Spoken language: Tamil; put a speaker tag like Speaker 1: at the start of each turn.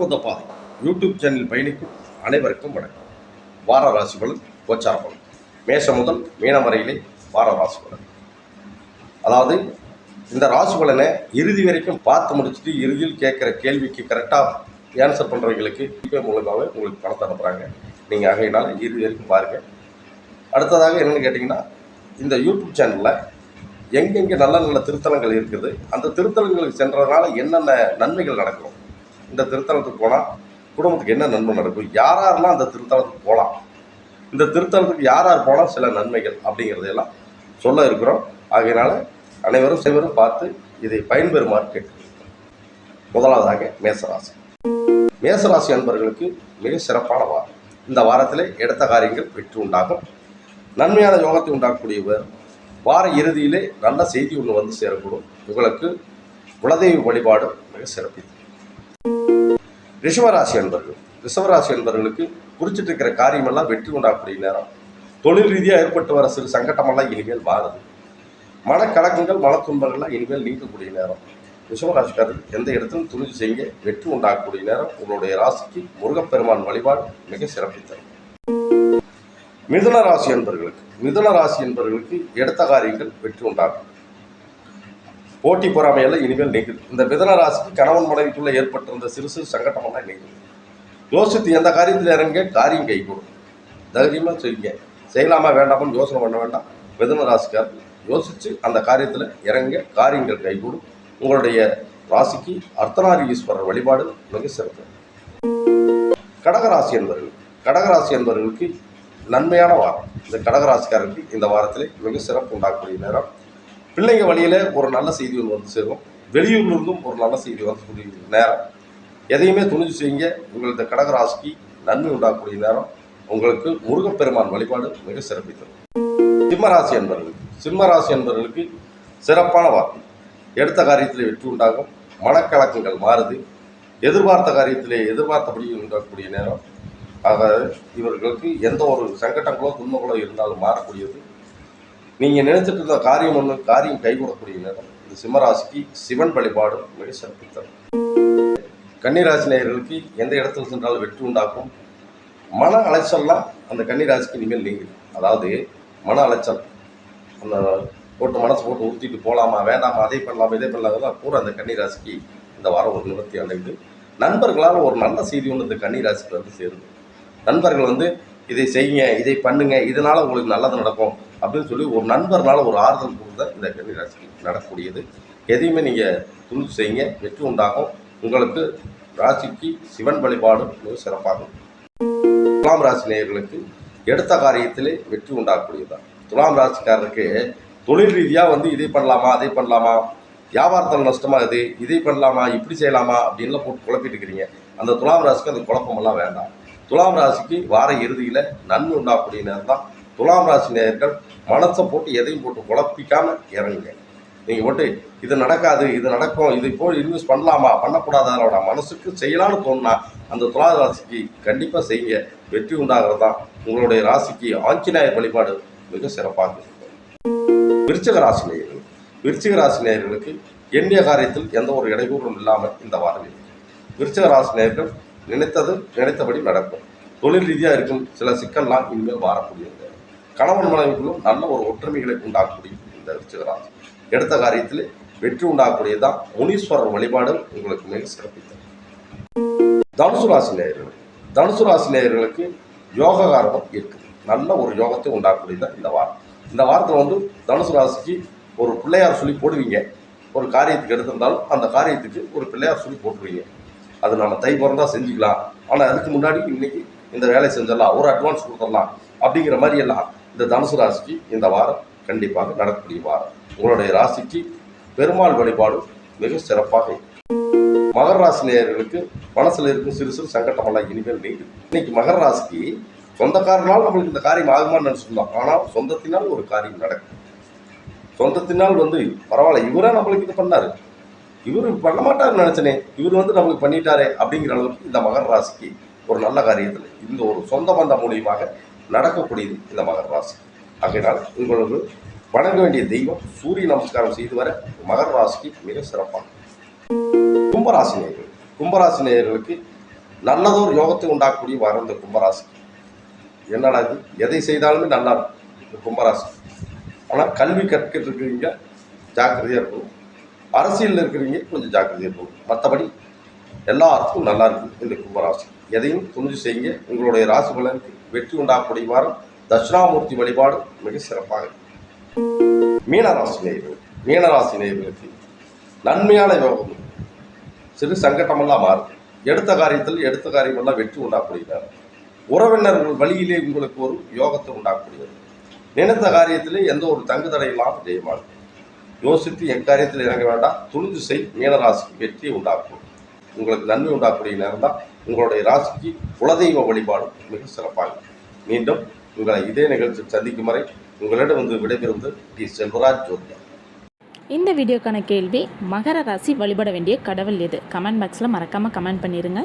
Speaker 1: வந்த பாதை. யூடியூப் சேனல் பயணிக்கும் அனைவருக்கும் வணக்கம். வார ராசி பலன் கோச்சார பலன். மேஷம் முதல் மீனம் வரையிலே வார ராசி பலன். அதாவது இந்த ராசி பலனை இறுதி வரைக்கும் பார்த்து முடிச்சுட்டு இறுதியில் கேட்குற கேள்விக்கு கரெக்டாக ஆன்சர் பண்ணுறவங்களுக்கு இப்போ மூலமாகவே உங்களுக்கு பணத்தை அனுப்புகிறாங்க நீங்கள் ஆகையினால இறுதி வரைக்கும் பாருங்கள் அடுத்ததாக என்னென்னு கேட்டிங்கன்னா இந்த யூடியூப் சேனலில் எங்கெங்கே நல்ல நல்ல திருத்தலங்கள் இருக்குது அந்த திருத்தலங்களுக்கு சென்றதுனால என்னென்ன நன்மைகள் நடக்கும்? இந்த திருத்தலத்துக்கு போனால் குடும்பத்துக்கு என்ன நன்மை நடக்கும்? யார் யாரெல்லாம் அந்த திருத்தலத்துக்கு போகலாம் இந்த திருத்தலத்துக்கு யார் யார் போனால் சில நன்மைகள் அப்படிங்கிறதையெல்லாம் சொல்ல இருக்கிறோம். ஆகையினால அனைவரும் சிலவரும் பார்த்து இதை பயன்பெறுமாறு கேட்டுக்கொள்கிறோம். முதலாவதாக மேசராசி. மேசராசி அன்பர்களுக்கு மிக சிறப்பான வாரம். இந்த வாரத்தில் எடுத்த காரியங்கள் வெற்றி உண்டாகும். நன்மையான யோகத்தை உண்டாக்கக்கூடியவர் வார இறுதியிலே நல்ல செய்தி ஒன்று வந்து சேரக்கூடும். உங்களுக்கு குலதெய்வ வழிபாடு மிக சிறப்பித்து ரிஷவராசி அன்பர்கள். ரிஷவராசி அன்பர்களுக்கு குறிச்சிட்டு இருக்கிற காரியமெல்லாம் வெற்றி உண்டாகக்கூடிய நேரம். தொழில் ரீதியாக ஏற்பட்டு வர சிறு சங்கடமெல்லாம் இனிமேல் மாறுது மனக்கலக்கங்கள் மனத்துன்பங்கள்லாம் இனிமேல் நீக்கக்கூடிய நேரம். ரிஷவராசிக்காரர் எந்த இடத்திலும் துணிஞ்சு செய்ய வெற்றி உண்டாகக்கூடிய நேரம் உங்களுடைய ராசிக்கு முருகப்பெருமான் வழிபாடு மிக சிறப்பித்தரும் மிதுன ராசி என்பவர்களுக்கு மிதுன ராசி என்பவர்களுக்கு எடுத்த காரியங்கள் வெற்றி உண்டாகும் போட்டி பொறாமையெல்லாம் இனிமேல் நீங்குது இந்த மிதன ராசிக்கு கணவன் மனைவிக்குள்ளே ஏற்பட்டிருந்த சிறு சிறு சங்கடமெல்லாம் நீங்குது யோசித்து எந்த காரியத்தில் இறங்க காரியம் கைகூடும். தைரியமாக செய்யுங்க செய்யலாமா வேண்டாமான்னு யோசனை பண்ண வேண்டாம். மிதன ராசிக்கார் யோசித்து அந்த காரியத்தில் இறங்க காரியங்கள் கைகூடும். உங்களுடைய ராசிக்கு அர்த்தநாரி ஈஸ்வரர் வழிபாடு மிக சிறப்பு. கடகராசி என்பவர்கள் கடகராசி என்பவர்களுக்கு நன்மையான வாரம். இந்த கடகராசிக்காரருக்கு இந்த வாரத்தில் மிக சிறப்பு உண்டாக்கக்கூடிய நேரம். பிள்ளைங்க வழியில் ஒரு நல்ல செய்தி ஒன்று வந்து சேரும். வெளியூர்லேருந்தும் ஒரு நல்ல செய்தி வந்து வரக்கூடிய நேரம். எதையுமே துணிஞ்சு செய்யுங்க. உங்களது கடகராசிக்கு நன்மை உண்டாகக்கூடிய நேரம். உங்களுக்கு முருகப்பெருமான் வழிபாடு மிக சிறப்பித்தது. சிம்மராசி என்பவர்களுக்கு சிம்மராசி என்பவர்களுக்கு சிறப்பான வார்த்தை. எடுத்த காரியத்தில் வெற்றி உண்டாகும். மனக்கலக்கங்கள் மாறுது. எதிர்பார்த்த காரியத்திலே எதிர்பார்த்தபடி உண்டாகக்கூடிய நேரம். ஆக இவர்களுக்கு எந்த ஒரு சங்கடங்களோ துன்பங்களோ இருந்தாலும் மாறக்கூடியது. நீங்கள் நினைச்சிட்டு இருந்த காரியம் ஒன்று காரியம் கைகூடக்கூடிய நேரம். இந்த சிம்மராசிக்கு சிவன் வழிபாடு மிக சிறப்பித்தது. கன்னிராசி நேயர்களுக்கு எந்த இடத்துல சென்றாலும் வெற்றி உண்டாக்கும். மன அலைச்சல்லாம் அந்த கன்னிராசிக்கு இனிமேல் நீங்கள் அதாவது மன அலைச்சல். அந்த போட்டு மனசு போட்டு ஊற்றிட்டு போகலாமா வேண்டாமா அதை பண்ணலாமா இதை பண்ணலாம் பூரா அந்த கன்னிராசிக்கு இந்த வாரம் ஒரு நிவர்த்தி அடைந்து நண்பர்களால் ஒரு நல்ல செய்தி ஒன்று இந்த கன்னிராசிக்கு வந்து சேருது. நண்பர்கள் வந்து இதை செய்யுங்க இதை பண்ணுங்க இதனால் உங்களுக்கு நல்லது நடக்கும். அப்படின்னு சொல்லி ஒரு நண்பர்னால் ஒரு ஆறுதல் கொடுத்தா இந்த கன்னிராசிக்கு நடக்கக்கூடியது. எதையுமே நீங்கள் துணிச்சு செய்யுங்க. வெற்றி உண்டாகும். உங்களுக்கு ராசிக்கு சிவன் வழிபாடு மிக சிறப்பாகும். துலாம் ராசி நேயர்களுக்கு எடுத்த காரியத்திலே வெற்றி உண்டாகக்கூடியதுதான் துலாம் ராசிக்காரருக்கு தொழில் ரீதியாக வந்து இதை பண்ணலாமா அதை பண்ணலாமா வியாபாரத்தில் நஷ்டமாகுது இதை பண்ணலாமா இப்படி செய்யலாமா அப்படின்லாம் போட்டு குழப்பிட்டு இருக்கிறீங்க. அந்த துலாம் ராசிக்கு அந்த குழப்பமெல்லாம் வேண்டாம். துலாம் ராசிக்கு வார இறுதியில் நன்மை உண்டாகக்கூடிய நேரம் தான் துலாம் ராசி நேயர்கள் மனசை போட்டு எதையும் போட்டு குழப்பிக்காமல் இறங்குங்க. நீங்கள் போட்டு இது நடக்காது இது நடக்கும் இதை போய் இன்வெஸ்ட் பண்ணலாமா பண்ணக்கூடாதாரோட மனசுக்கு செய்யலாம்னு தோணுனா அந்த துலா ராசிக்கு கண்டிப்பாக செய்யுங்க. வெற்றி உண்டாகிறது தான். உங்களுடைய ராசிக்கு ஆஞ்சநேயர் வழிபாடு மிக சிறப்பாக இருக்கும். விருச்சக ராசி நேயர்கள். விருச்சிக ராசி நேயர்களுக்கு எண்ணிய காரியத்தில் எந்த ஒரு இடையூறும் இல்லாமல் இந்த வாரம் இருக்கும் விருச்சிக ராசி நேயர்கள் நினைத்தது நினைத்தபடி நடக்கும். தொழில் ரீதியாக இருக்கும் சில சிக்கல்லாம் இனிமேல் மாறக்கூடியது கணவன் மனைவிக்குள்ளும் நல்ல ஒரு ஒற்றுமைகளை உண்டாக்கக்கூடிய இந்த விருச்சிக எடுத்த காரியத்தில் வெற்றி உண்டாகக்கூடியதான் முனீஸ்வரர் வழிபாடு உங்களுக்கு மிக சிறப்பித்தது. தனுசு ராசி நேயர்கள் தனுசு ராசி நேயர்களுக்கு யோக காரணம் இருக்குது. நல்ல ஒரு யோகத்தை உண்டாக்கக்கூடியதான் இந்த வாரம். இந்த வாரத்தில் வந்து தனுசு ராசிக்கு ஒரு பிள்ளையார் சொல்லி போடுவீங்க. ஒரு காரியத்துக்கு எடுத்திருந்தாலும் அந்த காரியத்துக்கு ஒரு பிள்ளையார் சொல்லி போட்டுருவீங்க. அது நம்ம தை பிறந்தா செஞ்சுக்கலாம். ஆனால் அதுக்கு முன்னாடி இன்னைக்கு இந்த வேலையை செஞ்சிடலாம் ஒரு அட்வான்ஸ் கொடுத்துடலாம் அப்படிங்கிற மாதிரி எல்லாம் இந்த தனுசு ராசிக்கு இந்த வாரம் கண்டிப்பாக நடக்கக்கூடிய வாரம். உங்களுடைய ராசிக்கு பெருமாள் வழிபாடு மிக சிறப்பாக இருக்கும். மகர ராசி நேயர்களுக்கு மனசுல இருக்கும் சிறு சிறு சங்கடமெல்லாம் இனிமேல் நீங்குது இன்னைக்கு மகர ராசிக்கு சொந்தக்காரனால் நம்மளுக்கு இந்த காரியம் ஆகுமான்னு நினச்சிருந்தோம் ஆனால் சொந்தத்தினால் ஒரு காரியம் நடக்கும். சொந்தத்தினால் வந்து பரவாயில்ல இவரா நம்மளுக்கு இது பண்ணாரு. இவர் பண்ண மாட்டார்னு நினச்சனே இவர் வந்து நம்மளுக்கு பண்ணிட்டாரே அப்படிங்கிற அளவுக்கு இந்த மகர ராசிக்கு ஒரு நல்ல காரியத்தில் இந்த ஒரு சொந்த பந்தம் மூலியமாக நடக்கக்கூடியது இந்த மகர ராசி. ஆகையினால் உங்களுக்கு வணங்க வேண்டிய தெய்வம் சூரிய நமஸ்காரம் செய்து வர மகர ராசிக்கு மிக சிறப்பாகும் கும்பராசி நேயர்கள். கும்பராசி நேயர்களுக்கு நல்லதோர் யோகத்தை உண்டாக்கக்கூடிய வர இந்த கும்பராசி. என்னடா இது? எதை செய்தாலுமே நல்லா இருக்கும் இந்த கும்பராசி. ஆனால் கல்வி கற்கிட்டு இருக்கிறீங்க ஜாக்கிரதையாக இருக்கணும். அரசியலில் இருக்கிறீங்க கொஞ்சம் ஜாக்கிரதையாக இருக்கணும் மற்றபடி எல்லாத்துக்கும் நல்லா இருக்கும் இந்த கும்பராசி. எதையும் துணிஞ்சு செய்யுங்க. உங்களுடைய ராசி பலனுக்கு வெற்றி உண்டாக்கக்கூடிய வாரம் தட்சிணாமூர்த்தி வழிபாடு மிக சிறப்பாக மீனராசி நேர்கள் மீனராசி நேர்களுக்கு நன்மையான யோகம். சிறு சங்கடமெல்லாம் மாறும். எடுத்த காரியத்தில் எடுத்த காரியமெல்லாம் வெற்றி உண்டாக்கக்கூடியவர் உறவினர்கள் வழியிலே உங்களுக்கு ஒரு யோகத்தை உண்டாக்கக்கூடியவர் நினைத்த காரியத்திலே எந்த ஒரு தங்கு தடை இல்லாமல் ஜெயமாகும். யோசித்து எக்காரியத்தில் இறங்க வேண்டாம். துணிந்து செய். மீனராசிக்கு வெற்றியை உண்டாக்கும். உங்களுக்கு நன்மை உண்டாக்கூடிய நேரம் தான் உங்களுடைய ராசிக்கு குலதெய்வ வழிபாடு மிக சிறப்பாக மீண்டும் உங்களை இதே நிகழ்ச்சியில் சந்திக்கும் வரை உங்களிடம் வந்து விடைபெறுவது டி செல்வராஜ் ஜோதியா
Speaker 2: இந்த வீடியோக்கான கேள்வி மகர ராசி வழிபட வேண்டிய கடவுள் எது? கமெண்ட் பாக்ஸில் மறக்காமல் கமெண்ட் பண்ணிடுங்க